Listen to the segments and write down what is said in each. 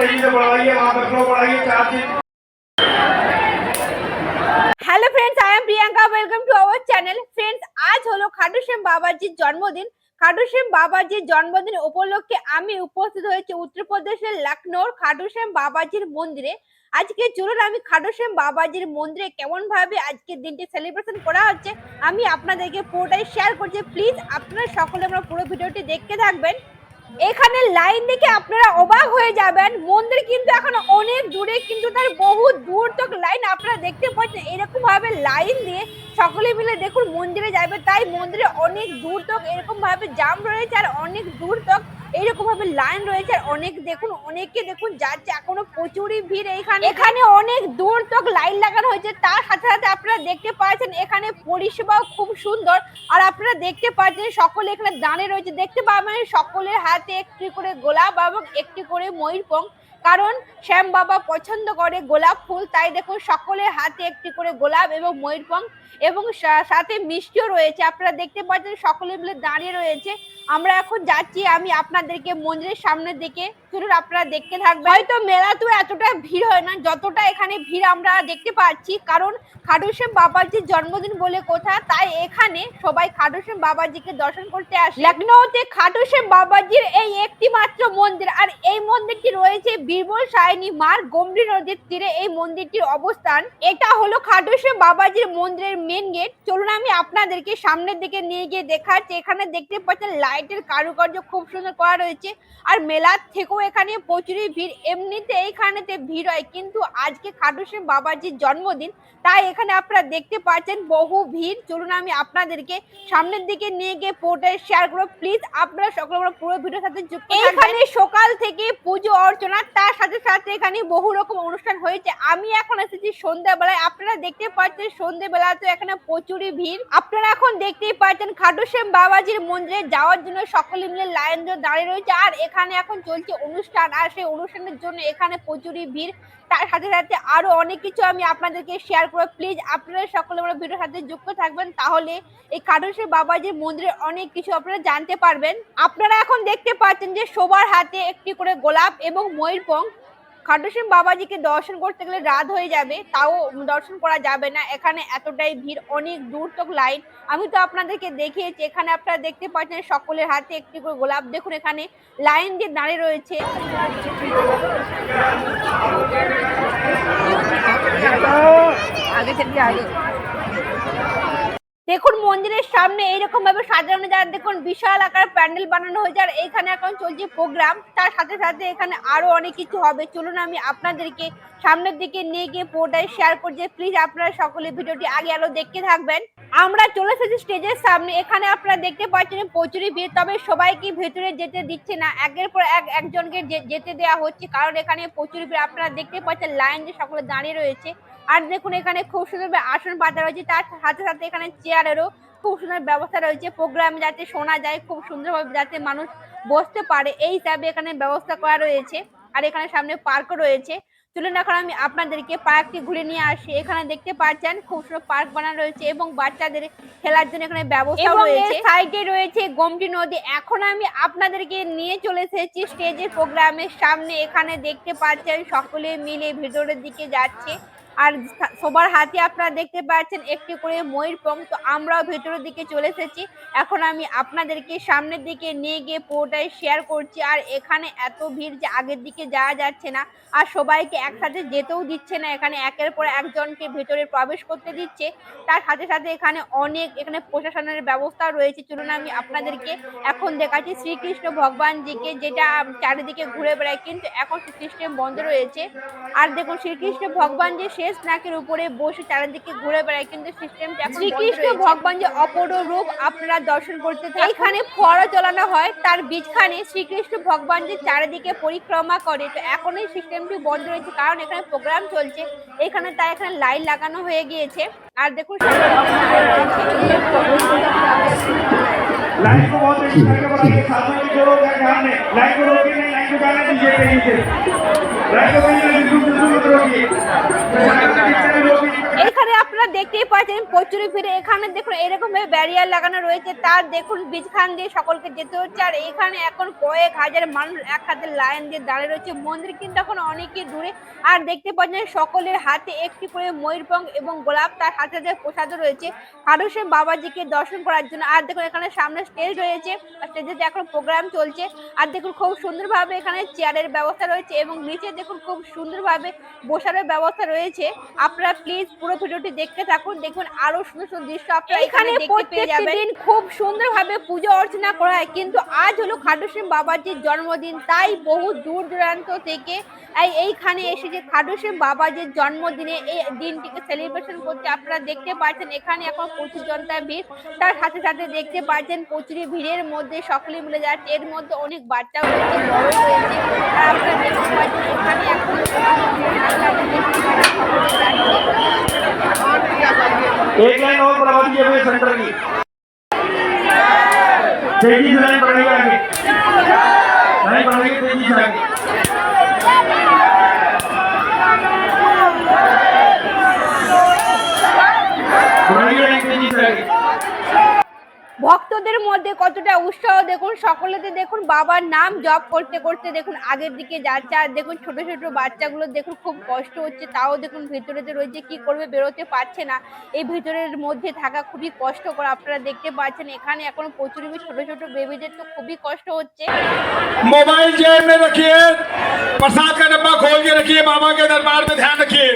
तेजी से बढ़ाइए वहाँ पे फ्लो बढ़ाइए चार दिन hello friends I am Priyanka welcome to our channel friends আজ হলো খাটু শ্যাম বাবাজির জন্মদিন খাটু শ্যাম বাবাজির জন্মদিন উপলক্ষে আমি উপস্থিত হয়েছি উত্তরপ্রদেশের লখনৌর খাটু শ্যাম বাবাজির মন্দিরে আজকে চলুন আমি খাটু শ্যাম বাবাজির মন্দিরে কেমন ভাবে আজকের দিনটি সেলিব্রেশন করা হচ্ছে আমি আপনাদেরকে পুরোটাই শেয়ার করছি প্লিজ আপনারা সকলে আমরা পুরো ভিডিওটি দেখতে থাকবেন এখানে লাইন দেখে আপনারা অবাক হয়ে যাবেন। মন্দির কিন্তু এখন অনেক দূরে, কিন্তু তার বহু দূর তক লাইন আপনারা দেখতে পাচ্ছেন। এরকম ভাবে লাইন দিয়ে সকলে মিলে দেখুন মন্দিরে যাবে। তাই মন্দিরে অনেক দূর তক এরকম ভাবে জাম রয়েছে আর অনেক দূর তক এইরকম ভাবে লাইন রয়েছে আর অনেক দেখুন, অনেকে দেখুন যাচ্ছে, এখনও প্রচুরই ভিড় এইখানে এখানে অনেক দূর তক লাইন লাগানো হয়েছে, তার সাথে সাথে আপনারা দেখতে পাচ্ছেন এখানে পরিষেবাও খুব সুন্দর। আর আপনারা দেখতে পাচ্ছেন সকলে এখানে দাঁড়িয়ে রয়েছে, দেখতে পাবেন সকলের হাতে একটি করে গোলাপ এবং একটি করে ময়ূরপঙ্খ কারণ শ্যাম বাবা পছন্দ করে গোলাপ ফুল, তাই দেখুন সকলের হাতে একটি করে গোলাপ এবং ময়ূরপঙ্খ এবং সাথে মিষ্টিও রয়েছে। আপনারা দেখতে পাচ্ছেন সকলে মিলে দাঁড়িয়ে রয়েছে। আমরা এখন যাচ্ছি, আমি আপনাদেরকে মন্দিরের সামনের দিকে চলুন আপনারা দেখতে থাকবেন। হয়তো মেলাতেও এতটা ভিড় হয় না, যতটা এখানে ভিড় আমরা দেখতে পাচ্ছি। কারণ খাটুশ্যাম বাবাজির জন্মদিন বলে কথা, তাই এখানে সবাই খাটুশ্যাম বাবাজিকে দর্শন করতে আসে। লখনৌতে খাটুশ্যাম বাবাজির এই একটি মাত্র মন্দির, আর এই মন্দিরটি রয়েছে বীরবল সায়নী মার গম্ভীর নদীর তীরে এই মন্দিরটির অবস্থান। এটা হলো খাটুশ্যাম বাবাজির মন্দিরের মেন গেট চলুন আমি আপনাদেরকে সামনের দিকে নিয়ে গিয়ে দেখাচ্ছি। এখানে দেখতে পাচ্ছেন লাইটের কারুকার্য খুব সুন্দর করা রয়েছে। আর মেলার থেকেও এখানে প্রচুরই ভিড়। এমনিতে এইখানেতে ভিড় হয়, কিন্তু আজকে খাটুসে বাবাজির জন্মদিন, তাই এখানে আপনারা দেখতে পাচ্ছেন বহু ভিড়। চলুন আমি আপনাদেরকে সামনের দিকে নিয়ে গিয়ে পোর্টাল শেয়ার করব। প্লিজ আপনারা সকলে পুরো ভিডিওর সাথে যুক্ত এখানে সকাল থেকে পুজো অর্চনা তার সাথে সাথে এখানে বহু রকম অনুষ্ঠান হয়েছে। আমি এখন এসেছি সন্ধ্যাবেলায়। আপনারা দেখতে পাচ্ছেন সন্ধ্যাবেলা তো এখানে প্রচুরই ভিড়। আপনারা এখন দেখতেই পাচ্ছেন খাটু শ্যাম বাবাজির মন্দিরে যাওয়ার জন্য সকলে মিলে লাইন ধরে দাঁড়িয়ে রয়েছে। আর এখানে এখন চলছে অনুষ্ঠান। আর সেই অনুষ্ঠানের জন্য এখানে প্রচুরই ভিড়। তার সাথে সাথে আরও অনেক কিছু আমি আপনাদেরকে শেয়ার করব। প্লিজ আপনারা সকলে আমার ভিডিওর সাথে যুক্ত থাকবেন। তাহলে এই কাটুসের বাবাজির মন্দিরের অনেক কিছু আপনারা জানতে পারবেন। আপনারা এখন দেখতে পাচ্ছেন যে সবার হাতে একটি করে গোলাপ এবং ময়ূরপঙ্খ খাটুসেন বাবাজিকে দর্শন করতে গেলে রাত হয়ে যাবে, তাও দর্শন করা যাবে না। এখানে এতটাই ভিড়, অনেক দূর তক লাইন আমি তো আপনাদেরকে দেখিয়েছি, এখানে আপনারা দেখতে পাচ্ছেন সকলের হাতে একটি করে গোলাপ। দেখুন এখানে লাইন দিয়ে দাঁড়িয়ে রয়েছে। আগে আগে। দেখুন মন্দিরের সামনে এইরকম ভাবে সাজানো যায়। দেখুন বিশাল আকার প্যান্ডেল বানানো হয়েছে আর এখানে এখন চলছে প্রোগ্রাম। তার সাথে সাথে এখানে আরও অনেক কিছু হবে। চলুন আমি আপনাদেরকে সামনের দিকে নিয়ে গিয়ে পুরোটাই শেয়ার করছি। প্লিজ আপনারা সকলে ভিডিওটি আগে আলো দেখতে থাকবেন। আমরা চলে এসেছি স্টেজের সামনে। এখানে আপনারা দেখতে পাচ্ছেন প্রচুরই ভিড়। তবে সবাইকে ভেতরে যেতে দিচ্ছে না। একের পর এক একজনকে যেতে দেওয়া হচ্ছে। কারণ এখানে প্রচুর ভিড়। আপনারা দেখতে পাচ্ছেন লাইন যে সকলে দাঁড়িয়ে রয়েছে। আর দেখুন এখানে খুব সুন্দর আসন পাতা রয়েছে তার সাথে সাথে এখানে চেয়ারেরও খুব সুন্দর ব্যবস্থা রয়েছে প্রোগ্রাম যাতে শোনা যায় খুব সুন্দরভাবে যাতে মানুষ বসতে পারে এই হিসাবে এখানে ব্যবস্থা করা রয়েছে। আর এখানে সামনে পার্কও রয়েছে। চলুন এখন আমি আপনাদেরকে পার্কটি ঘুরে নিয়ে আসি। এখানে দেখতে পাচ্ছেন খুব সুন্দর পার্ক বানানো রয়েছে এবং বাচ্চাদের খেলার জন্য এখানে ব্যবস্থা রয়েছে। সাইডে রয়েছে গোমটি নদী। এখন আমি আপনাদেরকে নিয়ে চলে এসেছি স্টেজের প্রোগ্রামের সামনে এখানে দেখতে পাচ্ছেন সকলে মিলে ভিতরের দিকে যাচ্ছে। আর সবার হাতে আপনারা দেখতে পাচ্ছেন একটি করে ময়ূরপঙ্খ তো আমরাও ভেতরের দিকে চলে এসেছি। এখন আমি আপনাদেরকে সামনের দিকে নিয়ে গিয়ে পুরোটাই শেয়ার করছি। আর এখানে এত ভিড় যে আগের দিকে যাওয়া যাচ্ছে না। আর সবাইকে একসাথে যেতেও দিচ্ছে না। এখানে একের পর একজনকে ভেতরে প্রবেশ করতে দিচ্ছে। তার সাথে সাথে এখানে অনেক, এখানে প্রশাসনের ব্যবস্থা রয়েছে। চলুন আমি আপনাদেরকে এখন দেখাচ্ছি শ্রীকৃষ্ণ ভগবানজিকে, যেটা চারিদিকে ঘুরে বেড়ায়। কিন্তু এখন সিস্টেম বন্ধ রয়েছে। আর দেখুন, শ্রীকৃষ্ণ ভগবান যে শেষ নাকের উপরে বসে চারিদিকে ঘুরে বেড়ায় কিন্তু সিস্টেমটা শ্রীকৃষ্ণ ভগবান যে অপর রূপ আপনারা দর্শন করতে থাকুন এখানে ফোয়ারা চালানো হয় তার বীজখানে শ্রীকৃষ্ণ ভগবান যে চারিদিকে পরিক্রমা করে তো এখন এই সিস্টেমটি বন্ধ রয়েছে কারণ এখানে প্রোগ্রাম চলছে এখানে তাই এখানে লাইট লাগানো হয়ে গিয়েছে আর দেখুন लाइन को बहुत तेजी करके बढ़ाइए साधु की जो लोग हैं ध्यान में लाइन को रोकिए శుభాలను చేయించారు రాష్ట్ర ప్రజలకు এখানে আপনারা দেখতেই পাচ্ছেন প্রচুর ভিড়ে। এখানে দেখুন, এরকম ভাবে ব্যারিয়ার লাগানো রয়েছে। তার দেখুন, বীজখান দিয়ে সকলকে যেতে হচ্ছে। আর এখানে এখন কয়েক হাজার মানুষ এক হাতে লাইন দিয়ে দাঁড়িয়ে রয়েছে। মন্দির কিন্তু এখন অনেকই দূরে। আর দেখতে পাচ্ছেন, সকলের হাতে একটি করে ময়ূরপঙ্খ এবং গোলাপ তার হাতে হাতে প্রসাদও রয়েছে। হারুসেন বাবাজিকে দর্শন করার জন্য। আর দেখুন, এখানে সামনে স্টেজ রয়েছে। স্টেজে এখন প্রোগ্রাম চলছে। আর দেখুন, খুব সুন্দরভাবে এখানে চেয়ারের ব্যবস্থা রয়েছে এবং নিচে দেখুন, খুব সুন্দরভাবে বসার ব্যবস্থা রয়েছে। আপনারা প্লিজ পুরো ভিডিওটি দেখতে থাকুন দেখুন আরও সুন্দর সুন্দর দৃশ্য আপনারা এখানে যাবেন। দিন খুব সুন্দরভাবে পুজো অর্চনা করা হয় কিন্তু আজ হলো খাটু সিং বাবাজির জন্মদিন তাই বহু দূর দূরান্ত থেকে এই এইখানে এসে যে খাটু সিং বাবাজির জন্মদিনে এই দিনটিকে সেলিব্রেশন করতে আপনারা দেখতে পাচ্ছেন এখানে এখন প্রচুর জনতার ভিড় তার সাথে সাথে দেখতে পাচ্ছেন প্রচুর ভিড়ের মধ্যে সকলে মিলে যাচ্ছে এর মধ্যে অনেক বাচ্চাও রয়েছে বড় রয়েছে আর আপনারা দেখতে পাচ্ছেন এখানে এখন एक लाइन और बढ़ा दीजिए भैया सेंटर की। तेज़ी से लाइन बढ़ाइए आगे। लाइन बढ़ाइए, तेज़ी से आगे। ভক্তদের মধ্যে কতটা উৎসাহ দেখুন সকলেতে দেখুন বাবার নাম জপ করতে করতে দেখুন আগের দিকে যাচ্ছে আর দেখুন ছোট ছোট বাচ্চাগুলো দেখুন খুব কষ্ট হচ্ছে তাও দেখুন ভেতরেতে রয়েছে কি করবে বেরোতে পারছে না এই ভেতরের মধ্যে থাকা খুবই কষ্টকর আপনারা দেখতে পাচ্ছেন এখানে এখন প্রচুর ছোট ছোট বেবিদের তো খুবই কষ্ট হচ্ছে मोबाइल जेब में रखिए प्रसाद का डब्बा खोल के रखिए बाबा के दरबार में ध्यान रखिए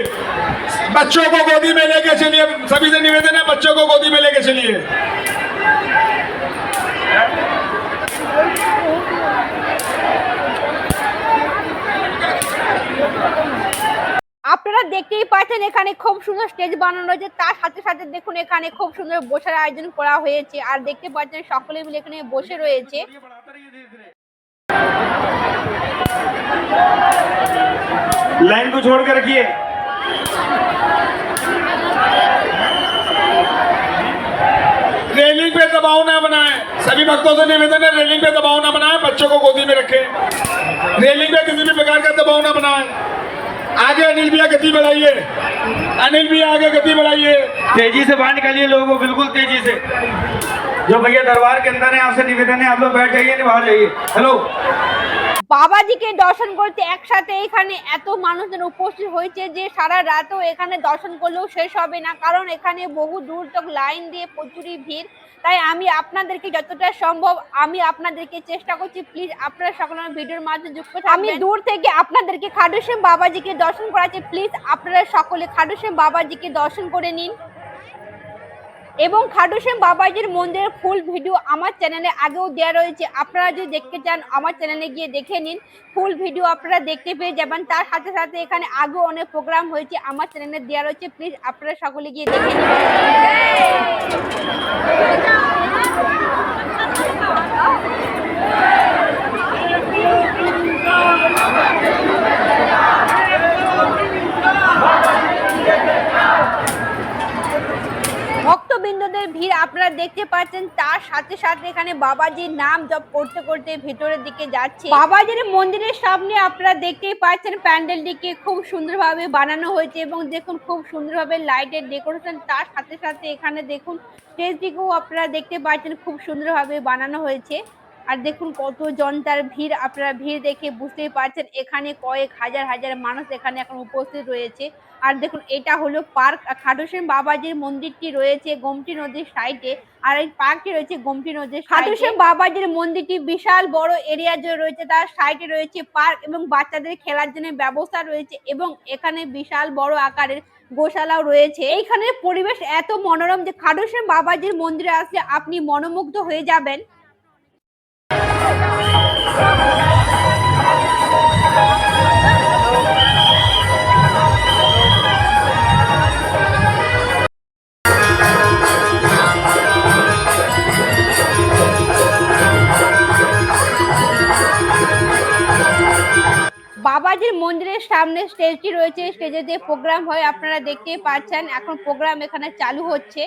बच्चों को गोदी में लेके चलिए सभी से निवेदन है बच्चों को गोदी में लेके चलिए আপনারা দেখতেই পাচ্ছেন এখানে খুব সুন্দর স্টেজ বানানো রয়েছে তার সাথে সাথে দেখুন এখানে খুব সুন্দর বসার আয়োজন করা হয়েছে আর দেখতে পাচ্ছেন সকলে মিলে এখানে বসে রয়েছে लाइन को छोड़ के रखिए सभी भक्तों से निवेदन है रेलिंग पे दबाव ना बनाए बच्चों को गोदी में रखें रेलिंग पे किसी भी प्रकार का दबाव ना बनाए आगे अनिल भैया गति बढ़ाइए अनिल भैया आगे गति बढ़ाइए तेजी से बाहर निकालिए लोगों को बिल्कुल तेजी से जो भैया दरबार के अंदर है आपसे निवेदन है आप लोग बैठ जाइए नहीं बाहर जाइए हेलो বাবাজিকে দর্শন করতে একসাথে এখানে এত মানুষজন উপস্থিত হয়েছে যে সারা রাতও এখানে দর্শন করলেও শেষ হবে না কারণ এখানে বহু দূর তক লাইন দিয়ে প্রচুরই ভিড় তাই আমি আপনাদেরকে যতটা সম্ভব, আমি আপনাদেরকে চেষ্টা করছি প্লিজ আপনারা সকলে ভিডিওর মাধ্যমে যুক্ত আমি দূর থেকে আপনাদেরকে খাটুশ্যাম বাবাজিকে দর্শন করাচ্ছি প্লিজ আপনারা সকলে খাটুশ্যাম বাবাজিকে দর্শন করে নিন। এবং খাটুশ্যাম বাবাজির মন্দিরের ফুল ভিডিও আমার চ্যানেলে আগেও দেওয়া রয়েছে, আপনারা যদি দেখতে চান আমার চ্যানেলে গিয়ে দেখে নিন। ফুল ভিডিও আপনারা দেখতে পেয়ে যাবেন, তার সাথে সাথে এখানে আগেও অনেক প্রোগ্রাম হয়েছে, আমার চ্যানেলে দেওয়া রয়েছে প্লিজ আপনারা সকলে গিয়ে দেখে নিন ভক্তবৃন্দদের ভিড় আপনারা দেখতে পাচ্ছেন তার সাথে সাথে এখানে বাবাজির নাম জপ করতে করতে ভেতরের দিকে যাচ্ছে। বাবাজির মন্দিরের সামনে আপনারা দেখতেই পাচ্ছেন প্যান্ডেলটিকে খুব সুন্দরভাবে বানানো হয়েছে এবং দেখুন খুব সুন্দরভাবে লাইটের ডেকোরেশন, তার সাথে সাথে এখানে দেখুন স্টেজটিকেও আপনারা দেখতে পাচ্ছেন খুব সুন্দরভাবে বানানো হয়েছে। আর দেখুন কত জনতার ভিড়, আপনারা ভিড় দেখে বুঝতেই পারছেন, এখানে কয়েক হাজার হাজার মানুষ এখানে এখন উপস্থিত রয়েছে। আর দেখুন, এটা হলো পার্ক খাটুসেন বাবাজির মন্দিরটি রয়েছে গোমটি নদীর সাইডে, আর এই পার্কটি রয়েছে গোমটি নদীর খাটুসেন বাবাজির মন্দিরটি বিশাল বড় এরিয়া জুড়ে রয়েছে, তার সাইডে রয়েছে পার্ক এবং বাচ্চাদের খেলার জন্য ব্যবস্থা রয়েছে এবং এখানে বিশাল বড় আকারের গোশালাও রয়েছে। এইখানের পরিবেশ এত মনোরম যে খাটুসেন বাবাজির মন্দিরে আসলে আপনি মনোমুগ্ধ হয়ে যাবেন। বাবাজির মন্দিরের সামনে স্টেজটি রয়েছে স্টেজে যে প্রোগ্রাম হয়, আপনারা দেখতেই পাচ্ছেন, এখন প্রোগ্রাম এখানে চালু হচ্ছে।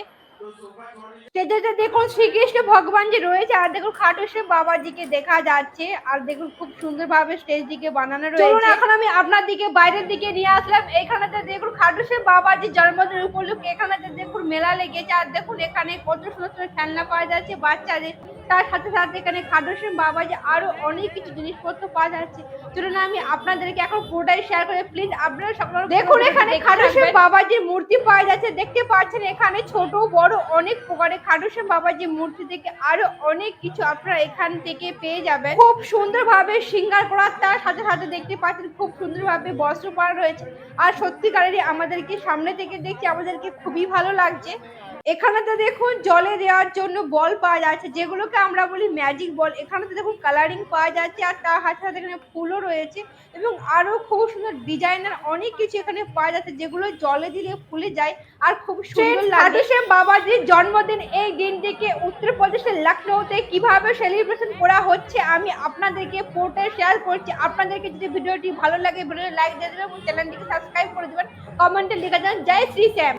দেখুন শ্রীকৃষ্ণ ভগবান যে রয়েছে, আর দেখুন খাটুসে বাবাজিকে দেখা যাচ্ছে, আর দেখুন খুব সুন্দরভাবে স্টেজটিকে বানানো রয়েছে। এখন আমি আপনার দিকে, বাইরের দিকে নিয়ে আসলাম। এখানেতে দেখুন খাটুসে বাবাজির জন্মদিন উপলক্ষে এখানেতে দেখুন মেলা লেগেছে, আর দেখুন এখানে কত সুন্দর সুন্দর খেলনা পাওয়া যাচ্ছে, বাচ্চাদের তার সাথে সাথে এখানে খাটুসে বাবাজি আরও অনেক কিছু জিনিসপত্র পাওয়া যাচ্ছে। চলুন আমি আপনাদেরকে এখন পুরোটাই শেয়ার করে প্লিজ আপনারা সকলে দেখুন এখানে খাটুসে বাবাজির মূর্তি পাওয়া যাচ্ছে দেখতে পাচ্ছেন এখানে ছোট বড় অনেক প্রকারের খাটুসে বাবাজির মূর্তি থেকে আরও অনেক কিছু আপনারা এখান থেকে পেয়ে যাবেন। খুব সুন্দরভাবে সিঙ্গার করা তার সাথে সাথে দেখতে পাচ্ছেন খুব সুন্দরভাবে বস্ত্র পরা রয়েছে। আর সত্যিকারেরই আমাদেরকে সামনে থেকে দেখছি আমাদেরকে খুবই ভালো লাগছে। এখানে তো দেখুন জলে দেওয়ার জন্য বল পাওয়া যাচ্ছে যেগুলোকে আমরা বলি ম্যাজিক বল এখানে তো দেখুন কালারিং পাওয়া যাচ্ছে আর তার হাতে হাতে এখানে ফুলও রয়েছে এবং আরও খুব সুন্দর ডিজাইনার অনেক কিছু এখানে পাওয়া যাচ্ছে যেগুলো জলে দিলে ফুলে যায় আর খুব সুন্দর লাগে। বাবাজির জন্মদিন এই দিনটিকে উত্তরপ্রদেশের লখনৌতে কীভাবে সেলিব্রেশন করা হচ্ছে আমি আপনাদেরকে পোর্টে শেয়ার করছি। আপনাদেরকে যদি ভিডিওটি ভালো লাগে ভিডিওটি লাইক দিয়ে দেবেন এবং চ্যানেলটিকে সাবস্ক্রাইব করে দেবেন। কমেন্টে লিখে দেন জয় শ্রী শ্যাম।